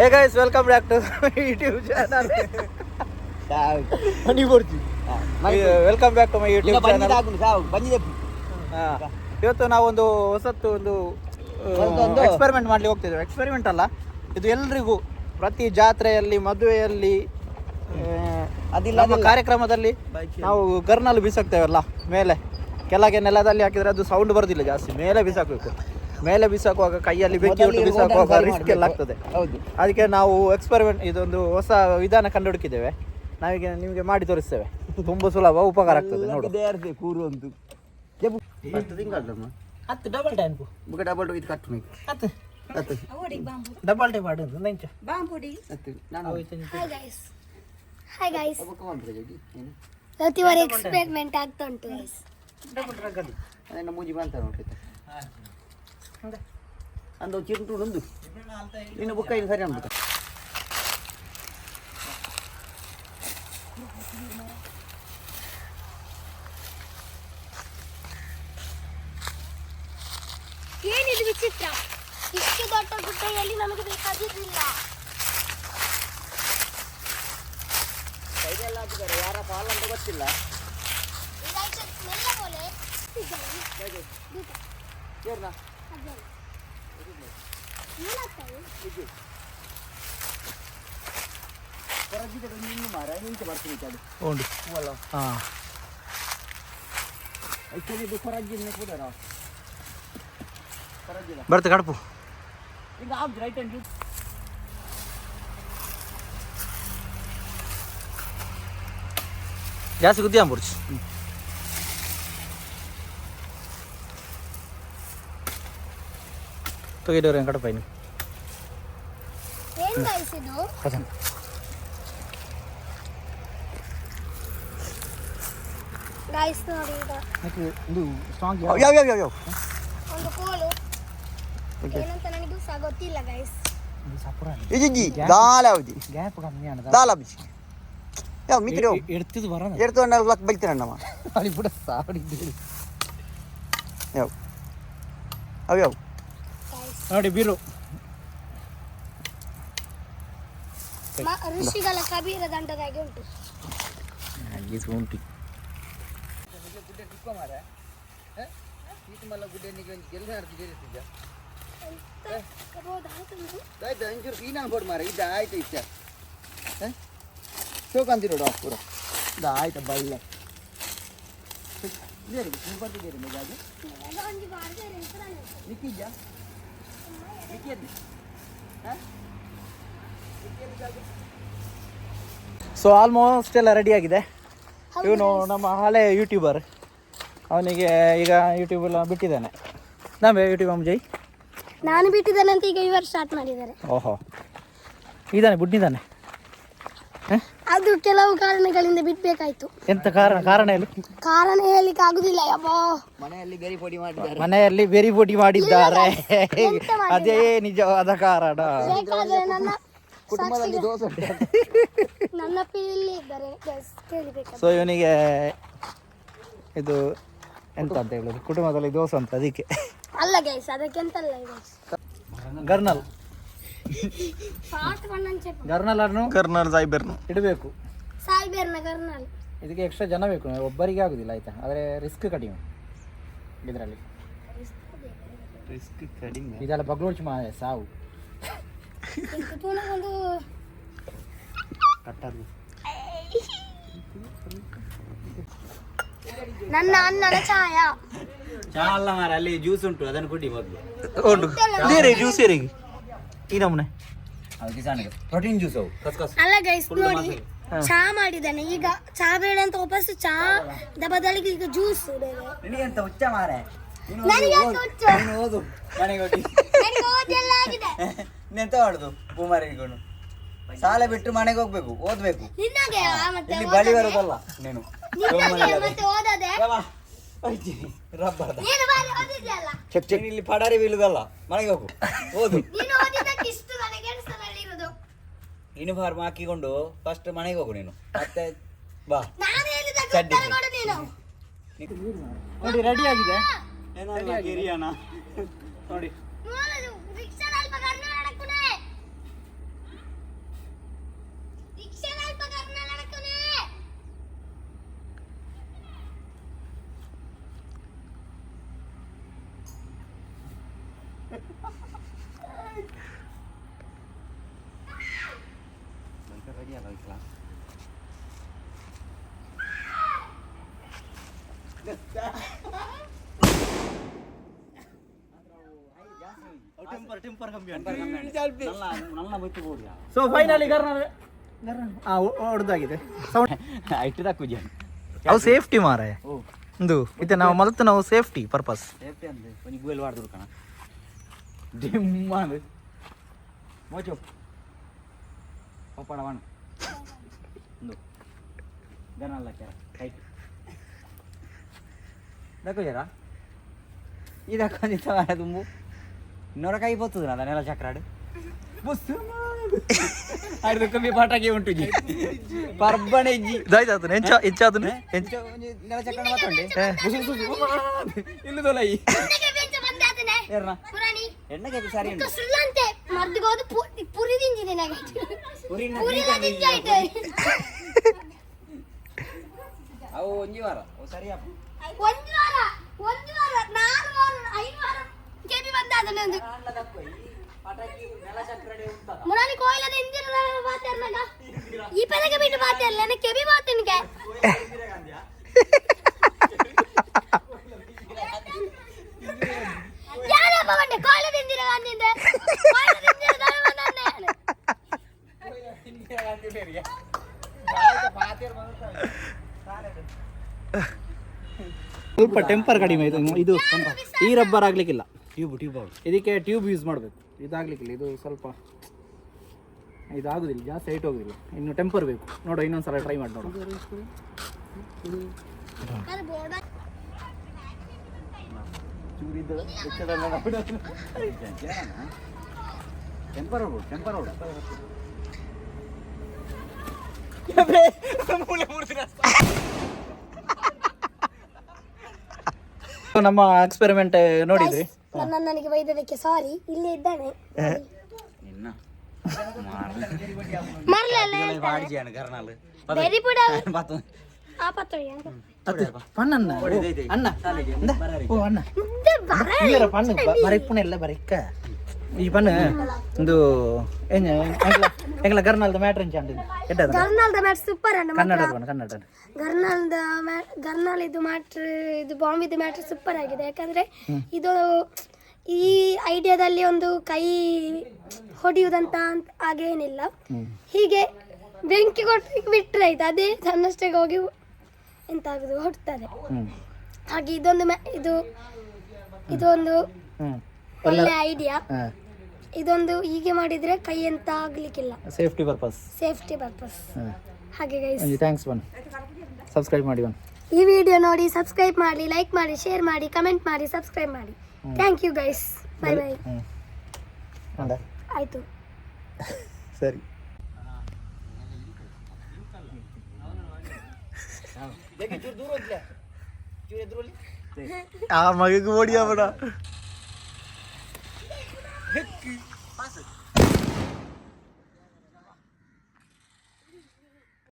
Hey guys welcome back to YouTube channel ನೀವು ಬರ್ತೀವಿ welcome back to my YouTube channel ಬಂದಿದೆ. ಇವತ್ತು ನಾವೊಂದು ಹೊಸತ್ತು ಒಂದು ಎಕ್ಸ್ಪೆರಿಮೆಂಟ್ ಮಾಡ್ಲಿಕ್ಕೆ ಹೋಗ್ತಿದ್ದೇವೆ. ಎಕ್ಸ್ಪೆರಿಮೆಂಟ್ ಅಲ್ಲ ಇದು ಎಲ್ರಿಗೂ ಪ್ರತಿ ಜಾತ್ರೆಯಲ್ಲಿ ಮದುವೆಯಲ್ಲಿ ಅದಿಲ್ಲ, ನಮ್ಮ ಕಾರ್ಯಕ್ರಮದಲ್ಲಿ ನಾವು ಗರ್ನಲ್ಲಿ ಬಿಸಾಕ್ತೇವಲ್ಲ ಮೇಲೆ. ಕೆಳಗೆ ನೆಲದಲ್ಲಿ ಹಾಕಿದ್ರೆ ಅದು ಸೌಂಡ್ ಬರೋದಿಲ್ಲ ಜಾಸ್ತಿ ಮೇಲೆ ಬಿಸಾಕಬೇಕು. ಮೇಲೆ ಬಿಸಾಕುವಾಗ ಕೈಯಲ್ಲಿ ಬೆಂಕಿ ಇಟ್ಟು ಬಿಸಾಕುವಾಗ ರಿಸ್ಕ್ ಎಲ್ಲ ಆಗ್ತದೆ. ಹೌದು. ಅದಕ್ಕೆ ನಾವು ಎಕ್ಸ್ಪೆರಿಮೆಂಟ್ ಇದೊಂದು ಹೊಸ ವಿಧಾನ ಕಂಡುಹುಡುಕಿದ್ದೇವೆ ನಾವೀಗ ನಿಮಗೆ ಮಾಡಿ ತೋರಿಸ್ತೇವೆ. ತುಂಬ ಸುಲಭ ಉಪಕಾರ ಆಗ್ತದೆ ನೋಡು ಕೂರು ಒಂದು ಹತ್ತು ತಿಂಗಳಮ್ಮ ಹತ್ತು ಡಬಲ್ ಟೈಮ್ ಮುಗ ಡಬಲ್ ಇದು ಕಟ್ಟು ನೀವು ಹತ್ತು. ಹತ್ತು. ಡಬಲ್ ಟೈಮ್ ಆಡು ನೆಂಚ. ಹತ್ತು. ನಾನು ಹಾಯ್ ಗೈಸ್ ಹಾಯ್ ಗೈಸ್ ಒಬ್ಬಕ್ಕೆ ಬಂದ್ರೆ ಜೋಗಿ ಏನು? ಇವತ್ತಿವರ ಎಕ್ಸ್ಪೆರಿಮೆಂಟ್ ಆಗ್ತಾ ಉಂಟು ಗೈಸ್ ಡಬಲ್ ರಗಡಿ ಅದನ್ನ ಮೂಜಿ ಬಂತ ನೋಡಿ ಅಂದು ಚಿಂಟು ಒಂದು ಇನ್ನು ಬುಕ್ಕ ಇನ್ನು ಸರಿ ಅನ್ಬಿಟ್ಟು ಏನಿದು ವಿಚಿತ್ರ? ಇಷ್ಟು ದೊಡ್ಡ ಗುಡ್ಡೆಯಲ್ಲಿ ನಮಗೆ ಬೇಕಾದಿರಲಿಲ್ಲ ಕೈಗೆಲ್ಲ ಹಾಕಿದ್ದಾರೆ ಯಾರ ಪಾಲ್ ಅಂತ ಗೊತ್ತಿಲ್ಲ. ಇದಾಯ್ತು ಮೆಲ್ಲ ಬೋಲೆ. ಏರ್ನ ಏನಾಗ್ತದೆ ಹೊರಗಿದ ನಿನ್ನ ಮಾರ ನಿಂತು ಬರ್ತೀನಿ ಅದು ಉಂಟು ಹೂವಲ್ಲ ಹಾಂ ಆ್ಯಕ್ಚುಲಿ ಇದು ಹೊರಗಿನ ಕೂದಾರ ಹೊರಗಿದ ಬರ್ತೆ ಕಡಪು ಈಗ ಆಫ್ ರೈಟ್ ಹ್ಯಾಂಡ್ ಜಾಸ್ತಿ ಗುದ್ದಿ ಅಂಬುರ್ಚಿ ತೆಗಿದವ್ರೆ ಕಡಪ ಇನ್ನು ಏನ್ ಗೈಸ್ ಇದು ಪಸಂದ್ ಗೈಸ್ ನೋಡಿ ಈಗ ಇದು ಸ್ಟ್ರಾಂಗ್ ಯಾವ ಯಾವ ಯಾವ ಯಾವ ಒಂದು ಕೋಲು ಏನಂತ ನನಗೂ ಸಹ ಗೊತ್ತಿಲ್ಲ ಗೈಸ್ ಇಜ್ಜಿ ದಾಲ ಯಾವ್ದು ಗ್ಯಾಪ್ ಕಮ್ಮಿ ಅನ್ನದ ದಾಲ ಬಿಸಿ ಯಾವ ಮಿಕ್ರಿ ಯಾವ ಎಡ್ತಿದ್ದು ಬರೋಣ ಎಡ್ತು ನಾಲ್ಕು ಲಕ್ಷ ಬೈತೀರ ನಮ್ಮ ಅಲ್ಲಿ ಬಿಡ ಸಾಡಿ ಯಾವ ಅವು ಯಾವ ಗೈಸ್ ನೋಡಿ ಬೀರು ಋಷಿಗಳ ಕಬೀರ ದಂಡದಾಗೆ ಉಂಟು ಉಂಟು ಎಂತ ಕಬೋದಾ ಇದು? ಆಯ್ತು ಒಂಚೂರು ಕ್ಲೀನ್ ಆಗ್ಬೋದು ಮಾರ ಇದು ಆಯ್ತು ಇಷ್ಟ ಶೋಕಂತಿರೋಡು ಪೂರ ಇದು ಆಯ್ತು ಬಲ್ಲ ಇದೇರಿ ನೀವು ಬರ್ತಿದ್ದೀರಿ ಮೇಜಾಗಿ ನೆಲ ಒಂಜಿ ಬಾರ್ದೆ ಎಂತದಾನೆ ಉಂಟು. ನಿಕ್ಕಿದ್ಯಾ ನಿಕ್ಕಿದ್ದಿ ಸೊ ಆಲ್ಮೋಸ್ಟ್ ಎಲ್ಲ ರೆಡಿ ಆಗಿದೆ. ಇವನು ನಮ್ಮ ಹಳೆ ಯೂಟ್ಯೂಬರ್ ಅವನಿಗೆ ಈಗ ಯೂಟ್ಯೂಬ್ ಎಲ್ಲ ಬಿಟ್ಟಿದ್ದಾನೆ. ನಾವೇ ಯೂಟ್ಯೂಬ್ ಅಮ್ಮ ಜೈ. ನಾನು ಬಿಟ್ಟಿದ್ದೇನೆ ಅಂತ ಈಗ ಇವರು ಸ್ಟಾರ್ಟ್ ಮಾಡಿದ್ದಾರೆ. ಓಹೋ. ಇದ್ದಾನೆ ಬುಡ್ಡಿದ್ದಾನೆ ಅದು ಕೆಲವು ಕಾರಣಗಳಿಂದ ಬಿಡ್ಬೇಕಾಯ್ತು. ಎಂತ ಕಾರಣ ಕಾರಣ ಹೇಳಿ. ಕಾರಣ ಹೇಳಿಕ್ಕೆ ಆಗುದಿಲ್ಲ ಯಬ್ಬೋ. ಮನೆಯಲ್ಲಿ ಬೆರಿ ಪೊಡಿ ಮಾಡಿದ್ದಾರೆ. ಮನೆಯಲ್ಲಿ ಬೇರಿ ಪುಡಿ ಮಾಡಿದ್ದಾರೆ. ಎಂತ ಮಾಡಿಲ್ಲ. ಅದೇ ನಿಜವಾದ ಕಾರಣ. ಬೇಕಾದ್ರೆ ನನ್ನ ಕುಟುಂಬದಲ್ಲಿ ದೋಸೆ. ನನ್ನ ಪಿಲ್ಲಿ ಇದ್ದಾರೆ ಕೇಳಬೇಕು ಕೇಳಿಬೇಕು ಸೊ ಇವನಿಗೆ ಇದು ಎಂತ ಅಂತ ಹೇಳೋದು? ಕುಟುಂಬದಲ್ಲಿ ದೋಸೆ ಅಂತ ಅದಕ್ಕೆ. ಅಲ್ಲ ಗೈಸ್ ಅದಕ್ಕೆ ಎಂತಲ್ಲ ಗೈಸ್ ಗರ್ನಲ್ ಗರ್ನಲ್ ಅನ್ನು ಕರ್ನಾಟಕ ಸಾಯ್ಬರ್ನು. ಇಡಬೇಕು. ಕರ್ನಲ್. ಇದಕ್ಕೆ ಎಕ್ಸ್ಟ್ರಾ ಜನ ಬೇಕು. ಒಬ್ಬರಿಗೆ ಆಗುದಿಲ್ಲ ಆಯ್ತಾ? ಆದರೆ ರಿಸ್ಕ್ ಕಡಿಮೆ ಇದರಲ್ಲಿ. ರಿಸ್ಕ್ ಕಡಿಮೆ. ಇದೆಲ್ಲ ಬಗ್ಲೋಡ್ಚಿ ಮಾ ಸಾವು. ಒಂದು ಕಟ್ಟದು ನನ್ನ ಅಣ್ಣನ ಚಾಯಾ ಚಾ ಅಲ್ಲ ಮಾರ ಅಲ್ಲಿ ಜ್ಯೂಸ್ ಉಂಟು ಅದನ್ನು ಕುಡಿ ಮೊದಲು. ಉಂಟು. ಜ್ಯೂಸ್ ಏರಿಗೆ ಈ ಪ್ರೋಟೀನ್ ಜ್ಯೂಸ್ ಅವು. ಕಸ್ಕಸ್ ಅಲ್ಲ ಗೈಸ್ ನೋಡಿ ಚಾ ಮಾಡಿದ್ದಾನೆ. ಈಗ ಚಾ ಬೇಡ ಅಂತ ವಾಪಸ್ ಚಾ ಬದಲಿಗೆ ಈಗ ಜ್ಯೂಸ್ ನಿನಗೆ ಅಂತ ಹುಚ್ಚ ಮಾರೆ? ನೀನು ನನಗೆ ಓದು, ಅಂತ ಹುಚ್ಚ. ನೀನು ಓದು. ಮನೆಗೆ ಹೋಗಿ. ನನಗೆ ಓದೆಲ್ಲ ಆಗಿದೆ. ಇನ್ನೆಂತ ಮಾಡುದು? ಸಾಲ ಬಿಟ್ಟು ಮನೆಗೆ ಹೋಗ್ಬೇಕು ಓದ್ಬೇಕು. ನಿನ್ನಗೆ? ಮತ್ತೆ ಇಲ್ಲಿ ಬಳಿ ಓದದೆ? ಬರುದಲ್ಲ ನೀನು. ನಿನ್ನಗೆ ಮತ್ತೆ ಓದದೆ? ರಬ್ಬರ್ದ ನೀನು ಬಾರಿ ಓದಿದ್ಯಲ್ಲ? ಚೆಕ್ ಚೆಕ್ ಇಲ್ಲಿ ಪಡಾರಿ ಬೀಳುದಲ್ಲ. ಮನೆಗೆ ಹೋಗು. ಓದು. ನೀನು ಓದಿದ್ದಕ್ಕೆ ಇಷ್ಟು ನನಗೆ ಕೆಲಸದಲ್ಲಿ ಇರುದು ಯೂನಿಫಾರ್ಮ್ ಹಾಕಿಕೊಂಡು ಫಸ್ಟ್ ಮನೆಗೆ ಹೋಗು ನೀನು. ಮತ್ತೆ ಬಾ. ಚಡ್ಡಿ ನೋಡಿ ರೆಡಿ ಆಗಿದೆ. ನೋಡಿ. ಸೊ ಫೈನಲಿ ಹೊಡೆದಾಗಿದೆ ಅವು ಸೇಫ್ಟಿ ಮಾರೆ ಇದು ನಾವು ನಾವು ಸೇಫ್ಟಿ ಪರ್ಪಸ್ ಸೇಫ್ಟಿ ಅಂದೆ ಒಂದು ಗೂಗಲ್ ವಾಡ್ದು ಕಣ ಮೋಚು. ಪಪ್ಪಡ ವಾಣ దక్కు జరా ఇది దక్కొని తవారా దుమ్ము నొరకైపోతుంది నా నెల చక్రాడు అడుగు మీ పాటకే ఉంటుంది పర్బనే దాయితాతను ఎంచ ఇచ్చాతను ఎంచ నెల చక్రం మాత్రండి ఇల్లు తోలయ్యి ಏರ್ನ ಪುರಾಣಿ ಎಣ್ಣೆಗೆ ಸರಿ ಉಂಟು ಸುಳ್ಳಂತೆ ಮರ್ದಿಗೋದು ಪುರಿ ತಿಂದಿದೆ ನನಗೆ ಪುರಿನ ಪುರಿ ತಿಂದಾಯ್ತು ಅವು ಒಂಜಿ ವಾರ ಅವು ಸರಿಯಪ್ಪ ಒಂದು ವಾರ ಒಂದು ವಾರ ನಾಲ್ಕು ವಾರ ಐದು ವಾರ ಕೆಬಿ ಬಂದಾದನೆ ಒಂದು ಮುರಾನಿ ಕೋಯಿಲದ ಇಂದಿರ ಮಾತಾಡ್ನಾಗ ಈ ಪದಕ್ಕೆ ಬಿಟ್ಟು ಮಾತಾಡಲ್ಲ ನನಗೆ ಕೆಬಿ ಸ್ವಲ್ಪ ಟೆಂಪರ್ ಕಡಿಮೆ ಇದು ಇದು ಈ ರಬ್ಬರ್ ಆಗ್ಲಿಕ್ಕಿಲ್ಲ. ಟ್ಯೂಬ್ ಟ್ಯೂಬ್ ಇದಕ್ಕೆ ಟ್ಯೂಬ್ ಯೂಸ್ ಮಾಡಬೇಕು. ಇದಾಗ್ಲಿಕ್ಕಿಲ್ಲ. ಇದು ಸ್ವಲ್ಪ ಇದಾಗುದಿಲ್ಲ. ಜಾಸ್ತಿ ಹೈಟ್ ಹೋಗುದಿಲ್ಲ. ಇನ್ನು ಟೆಂಪರ್ ಬೇಕು. ನೋಡು ಇನ್ನೊಂದ್ಸಲ ಟ್ರೈ ಮಾಡಿ ನೋಡು. ಚೂರಿದ್ದು ಟೆಂಪರ್ ರೋಡ್ ಟೆಂಪರ್ ರೋಡ್ ನಮ್ಮ ಎಕ್ಸ್ಪೆರಿಮೆಂಟ್ ನೋಡಿದ್ರಿ? ನನ್ನ ನನಗೆ ಬೈದದಕ್ಕೆ ಸಾರಿ ಇಲ್ಲೇ ಇದ್ದಾನೆ. ನಿನ್ನ ಮರಲೆಲ್ಲ ಬಾಡ್ಜಿಯಾನ ಕರ್ನಾಲ್? ವೆರಿ ಗುಡ್ ಈ ಪಣ್ಣು ಒಂದು ಎಂಜ ಎಂಗ್ಲ ಎಂಗ್ಲ ಗರ್ನಾಲ್ದ ಮ್ಯಾಟ್ರ್ ಗರ್ನಾಲ್ದ ಸೂಪರ್ ಅಣ್ಣ ಕನ್ನಡ ಕನ್ನಡ ಗರ್ನಾಲ್ದ ಗರ್ನಾಲ್ ಇದು ಮ್ಯಾಟ್ರ್ ಇದು ಬಾಂಬ್ ಇದು ಮ್ಯಾಟ್ರ್ ಸೂಪರ್ ಆಗಿದೆ. ಯಾಕಂದ್ರೆ ಇದು ಈ ಐಡಿಯಾದಲ್ಲಿ ಒಂದು ಕೈ ಹೊಡೆಯುವುದಂತ ಹಾಗೇನಿಲ್ಲ ಹೀಗೆ ಬೆಂಕಿ ಕೊಟ್ಟು ಬಿಟ್ಟರೆ ಆಯ್ತು. ಅದೇ ತನ್ನಷ್ಟಕ್ಕೆ ಹೋಗಿ ಎಂತ ಆಗುದು? ಹೊಡ್ತಾರೆ. ಹಾಗೆ ಇದೊಂದು ಇದು ಇದೊಂದು ಒಳ್ಳೆ ಐಡಿಯಾ ಇದೊಂದು ಹೀಗೆ ಮಾಡಿದ್ರೆ ಕೈ ಎಂತ ಆಗ್ಲಿಕ್ಕಿಲ್ಲ. ಸೇಫ್ಟಿ ಪರ್ಪಸ್ ಸೇಫ್ಟಿ ಪರ್ಪಸ್ ಹಾಗೆ ಗೈಸ್ ಥ್ಯಾಂಕ್ಸ್ ಬನ್ ಸಬ್ಸ್ಕ್ರೈಬ್ ಮಾಡಿ ಬನ್ ಈ ವಿಡಿಯೋ ನೋಡಿ ಸಬ್ಸ್ಕ್ರೈಬ್ ಮಾಡಿ ಲೈಕ್ ಮಾಡಿ ಶೇರ್ ಮಾಡಿ ಕಮೆಂಟ್ ಮಾಡಿ ಸಬ್ಸ್ಕ್ರೈಬ್ ಮಾಡಿ. Thank you guys bye bye ಆಯ್ತು. ಸರಿ. ಆ ಮಗಗೆ ಓಡಿಯ ಬೇಡ